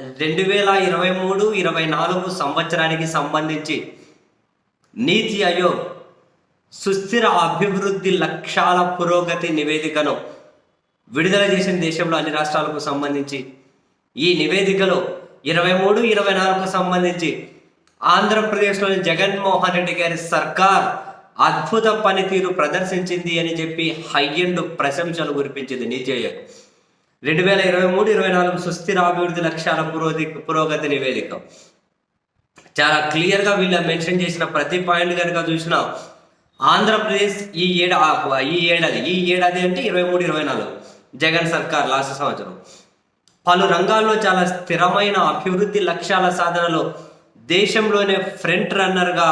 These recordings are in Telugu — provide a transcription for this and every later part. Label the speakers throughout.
Speaker 1: రెండు వేల ఇరవై మూడు ఇరవై నాలుగు సంవత్సరానికి సంబంధించి నీతి ఆయోగ్ సుస్థిర అభివృద్ధి లక్ష్యాల పురోగతి నివేదికను విడుదల చేసిన దేశంలో అన్ని రాష్ట్రాలకు సంబంధించి. ఈ నివేదికలో ఇరవై మూడు ఇరవై నాలుగుకు సంబంధించి ఆంధ్రప్రదేశ్లోని జగన్మోహన్ రెడ్డి గారి సర్కార్ అద్భుత పనితీరు ప్రదర్శించింది అని చెప్పి హై ప్రశంసలు కురిపించింది నీతి ఆయోగ్. రెండు వేల ఇరవై మూడు ఇరవై నాలుగు సుస్థిర అభివృద్ధి లక్ష్యాల పురోగతి పురోగతి నివేదిక. చాలా క్లియర్గా వీళ్ళు మెన్షన్ చేసిన ప్రతి పాయింట్ కనుక చూసినా ఆంధ్రప్రదేశ్ ఈ ఏడా ఈ ఏడాది ఈ ఏడాది అంటే ఇరవై మూడు ఇరవై నాలుగు. జగన్ సర్కార్ లాస్ట్ సంవత్సరం. పలు రంగాల్లో చాలా స్థిరమైన అభివృద్ధి లక్ష్యాల సాధనలో దేశంలోనే ఫ్రంట్ రన్నర్గా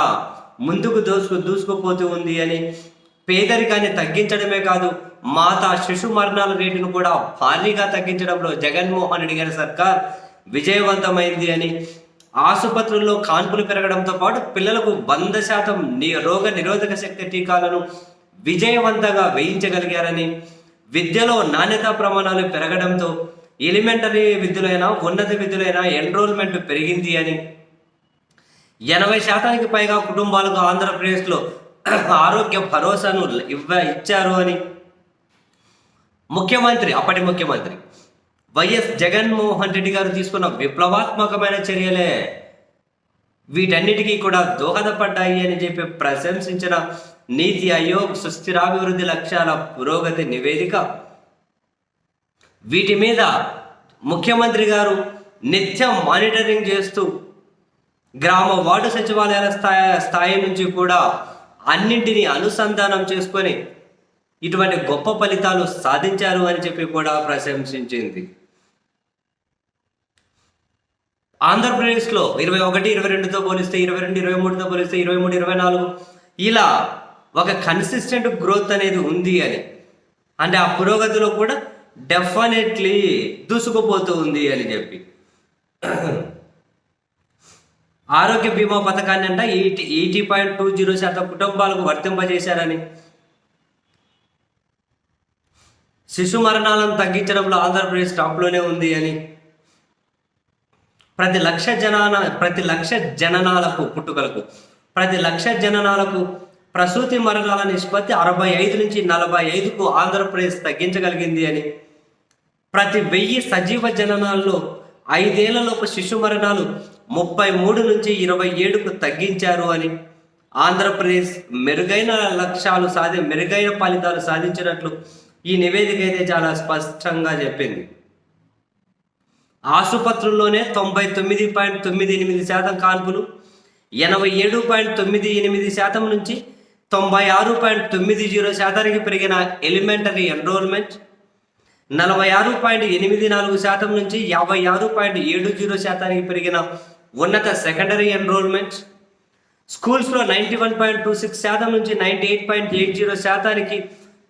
Speaker 1: ముందుకు దూసుకు దూసుకుపోతూ ఉంది అని పేదరికాన్ని తగ్గించడమే కాదు మాత శిశు మరణాల రేటును కూడా భారీగా తగ్గించడంలో జగన్మోహన్ రెడ్డి గారి సర్కార్ విజయవంతమైంది అని ఆసుపత్రుల్లో కాన్పులు పెరగడంతో పాటు పిల్లలకు వంద శాతం రోగ నిరోధక శక్తి టీకాలను విజయవంతంగా వేయించగలిగారని విద్యలో నాణ్యతా ప్రమాణాలు పెరగడంతో ఎలిమెంటరీ విద్యులైనా ఉన్నత విద్యులైనా ఎన్రోల్మెంట్ పెరిగింది అని ఎనభై శాతానికి పైగా కుటుంబాలకు ఆంధ్రప్రదేశ్లో ఆరోగ్య భరోసాను ఇవ్వ ఇచ్చారు అని. ముఖ్యమంత్రి అప్పటి ముఖ్యమంత్రి వైఎస్ జగన్మోహన్ రెడ్డి గారు తీసుకున్న విప్లవాత్మకమైన చర్యలే. వీటన్నిటికీ కూడా దోహదపడ్డాయి అని చెప్పి ప్రశంసించిన నీతి ఆయోగ్ సుస్థిరాభివృద్ధి లక్ష్యాల పురోగతి నివేదిక. వీటి మీద ముఖ్యమంత్రి గారు నిత్యం మానిటరింగ్ చేస్తూ గ్రామ వార్డు సచివాలయాల స్థాయి స్థాయి నుంచి కూడా అన్నింటినీ అనుసంధానం చేసుకొని ఇటువంటి గొప్ప ఫలితాలు సాధించారు అని చెప్పి కూడా ప్రశంసించింది. ఆంధ్రప్రదేశ్లో ఇరవై ఒకటి ఇరవై రెండుతో పోలిస్తే ఇరవై రెండు ఇరవై మూడుతో పోలిస్తే ఇరవై మూడు ఇరవై నాలుగు ఇలా ఒక కన్సిస్టెంట్ గ్రోత్ అనేది ఉంది అని. అంటే ఆ పురోగతిలో కూడా డెఫినెట్లీ దూసుకుపోతూ ఉంది అని చెప్పి. ఆరోగ్య బీమా పథకాన్ని అంట eighty eighty point two zero శాతం కుటుంబాలకు వర్తింపజేశారని. శిశు మరణాలను తగ్గించడంలో ఆంధ్రప్రదేశ్ టాప్లోనే ఉంది అని. ప్రతి లక్ష జనాన ప్రతి లక్ష జననాలకు పుట్టుకలకు ప్రతి లక్ష జననాలకు ప్రసూతి మరణాల నిష్పత్తి అరవై ఐదు నుంచి నలభై ఐదుకు ఆంధ్రప్రదేశ్ తగ్గించగలిగింది అని. ప్రతి వెయ్యి సజీవ జననాల్లో ఐదేళ్ళలోపు శిశు మరణాలు ముప్పై మూడు నుంచి ఇరవై ఏడుకు తగ్గించారు అని. ఆంధ్రప్రదేశ్ మెరుగైన లక్ష్యాలు సాధి మెరుగైన ఫలితాలు సాధించినట్లు ఈ నివేదిక అయితే చాలా స్పష్టంగా చెప్పింది. ఆసుపత్రుల్లోనే తొంభై తొమ్మిది పాయింట్ తొమ్మిది ఎనిమిది శాతం కాన్పులు ఎనభై ఏడు పాయింట్ తొమ్మిది ఎనిమిది శాతం నుంచి తొంభై ఆరు పాయింట్ తొమ్మిది జీరో శాతానికి పెరిగిన ఎలిమెంటరీ ఎన్రోల్మెంట్ నలభై ఆరు పాయింట్ ఎనిమిది నాలుగు శాతం నుంచి యాభై ఆరు పాయింట్ ఏడు జీరో శాతానికి పెరిగిన ఉన్నత సెకండరీ ఎన్రోల్మెంట్ స్కూల్స్లో ninety one point two six శాతం నుంచి ninety eight point eight zero శాతానికి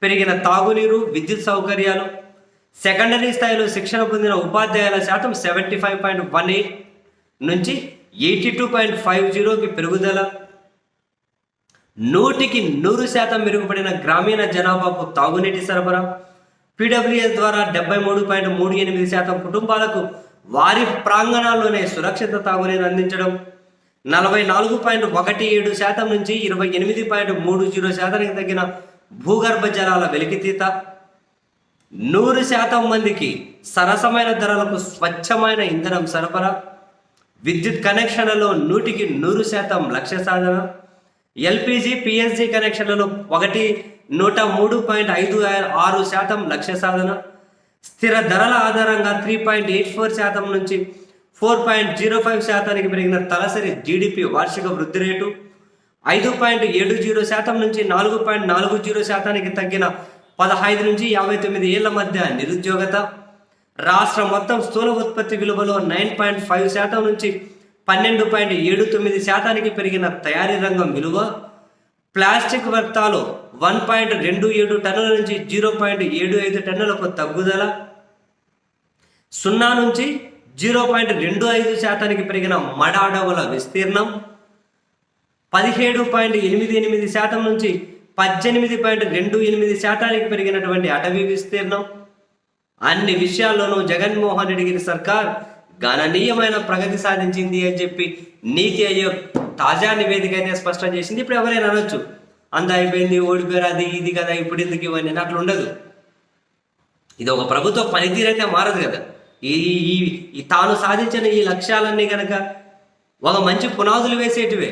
Speaker 1: పెరిగిన తాగునీరు విద్యుత్ సౌకర్యాలు. సెకండరీ స్థాయిలో శిక్షణ పొందిన ఉపాధ్యాయుల శాతం seventy five point one eight నుంచి ఎయిటీ టూ పాయింట్ ఫైవ్ జీరోకి పెరుగుదల. నూటికి నూరు శాతం మెరుగుపడిన గ్రామీణ జనాభాకు తాగునీటి సరఫరా. పీడబ్ల్యూఎస్ ద్వారా డెబ్బై మూడు పాయింట్ మూడు ఎనిమిది శాతం కుటుంబాలకు వారి ప్రాంగణాల్లోనే సురక్షిత తాగునీరు అందించడం. నలభై నాలుగు పాయింట్ ఒకటి ఏడు శాతం నుంచి ఇరవై ఎనిమిది పాయింట్ మూడు జీరో శాతానికి తగ్గిన భూగర్భ జలాల వెలికితీత. నూరు శాతం మందికి సరసమైన ధరలకు స్వచ్ఛమైన ఇంధనం సరఫరా. విద్యుత్ కనెక్షన్లలో నూటికి నూరు శాతం లక్ష్య సాధన. ఎల్పిజి పిఎస్జి కనెక్షన్లలో ఒకటి నూట మూడు పాయింట్ ఐదు ఆరు శాతం లక్ష్య సాధన. స్థిర ధరల ఆధారంగా త్రీ పాయింట్ ఎయిట్ ఫోర్ శాతం నుంచి ఫోర్ పాయింట్ జీరో ఫైవ్ శాతానికి పెరిగిన తలసరి జీడిపి వార్షిక వృద్ధి రేటు ఐదు పాయింట్ ఏడు జీరో శాతం నుంచి నాలుగు పాయింట్ నాలుగు జీరో శాతానికి తగ్గిన పదహైదు నుంచి యాభై తొమ్మిది ఏళ్ళ మధ్య నిరుద్యోగత రాష్ట్ర మొత్తం స్థూల ఉత్పత్తి విలువలో నైన్ పాయింట్ ఫైవ్ శాతం నుంచి పన్నెండు పాయింట్ ఏడు తొమ్మిది శాతానికి పెరిగిన తయారీ రంగం విలువ ప్లాస్టిక్ వ్యర్థాలు వన్ పాయింట్ రెండు ఏడు టన్నుల నుంచి జీరో పాయింట్ ఏడు ఐదు టన్నులకు తగ్గుదల. సున్నా నుంచి జీరో పాయింట్ రెండు ఐదు శాతానికి పెరిగిన మడ అడవుల విస్తీర్ణం. పదిహేడు పాయింట్ ఎనిమిది ఎనిమిది శాతం నుంచి పద్దెనిమిది పాయింట్ రెండు ఎనిమిది శాతానికి పెరిగినటువంటి అటవీ విస్తీర్ణం. అన్ని విషయాల్లోనూ జగన్మోహన్ రెడ్డి గారి సర్కార్ గణనీయమైన ప్రగతి సాధించింది అని చెప్పి నీతి ఆయోగ్ తాజా నివేదిక అయితే స్పష్టం చేసింది. ఇప్పుడు ఎవరైనా అనొచ్చు. అంత అయిపోయింది ఓడిపోయారు అది ఇది కదా ఇప్పుడు ఎందుకు ఇవన్నీ అట్లా ఉండదు. ఇది ఒక ప్రభుత్వ పనితీరైతే మారదు కదా. ఈ ఈ ఈ తాను సాధించిన ఈ లక్ష్యాలన్నీ కనుక ఒక మంచి పునాదులు వేసేటివే.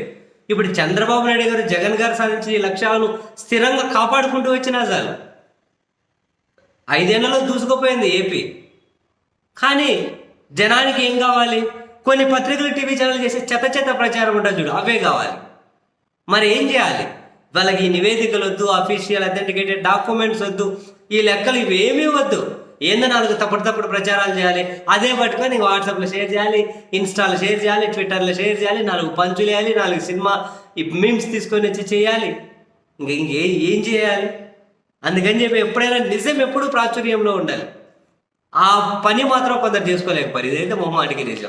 Speaker 1: ఇప్పుడు చంద్రబాబు నాయుడు గారు జగన్ గారు సాధించిన ఈ లక్ష్యాలను స్థిరంగా కాపాడుకుంటూ వచ్చినా చాలు. ఐదేళ్ళలో దూసుకుపోయింది ఏపీ. కానీ జనానికి ఏం కావాలి? కొన్ని పత్రికలు టీవీ ఛానల్ చేసే చెత్త చెత్త ప్రచారం ఉంటుంది చూడు అవే కావాలి. మరి ఏం చేయాలి? వాళ్ళకి ఈ నివేదికలు వద్దు అఫీషియల్ అథెంటికేటెడ్ డాక్యుమెంట్స్ వద్దు ఈ లెక్కలు ఇవేమీ వద్దు ఏందో నాలుగు తప్పుడు తప్పుడు ప్రచారాలు చేయాలి. అదే పట్టుకొని వాట్సాప్లో షేర్ చేయాలి ఇన్స్టాలో షేర్ చేయాలి ట్విట్టర్లో షేర్ చేయాలి నాలుగు పంచులు వేయాలి నాలుగు సినిమా మీమ్స్ తీసుకొని వచ్చి చేయాలి. ఇంక ఇంకే ఏం చేయాలి? అందుకని చెప్పి ఎప్పుడైనా నిజం ఎప్పుడు ప్రాచుర్యంలో ఉండాలి. ఆ పని మాత్రం కొందరు చేసుకోలేకపోయారు. ఇదైతే మొహమాటికి నిజం.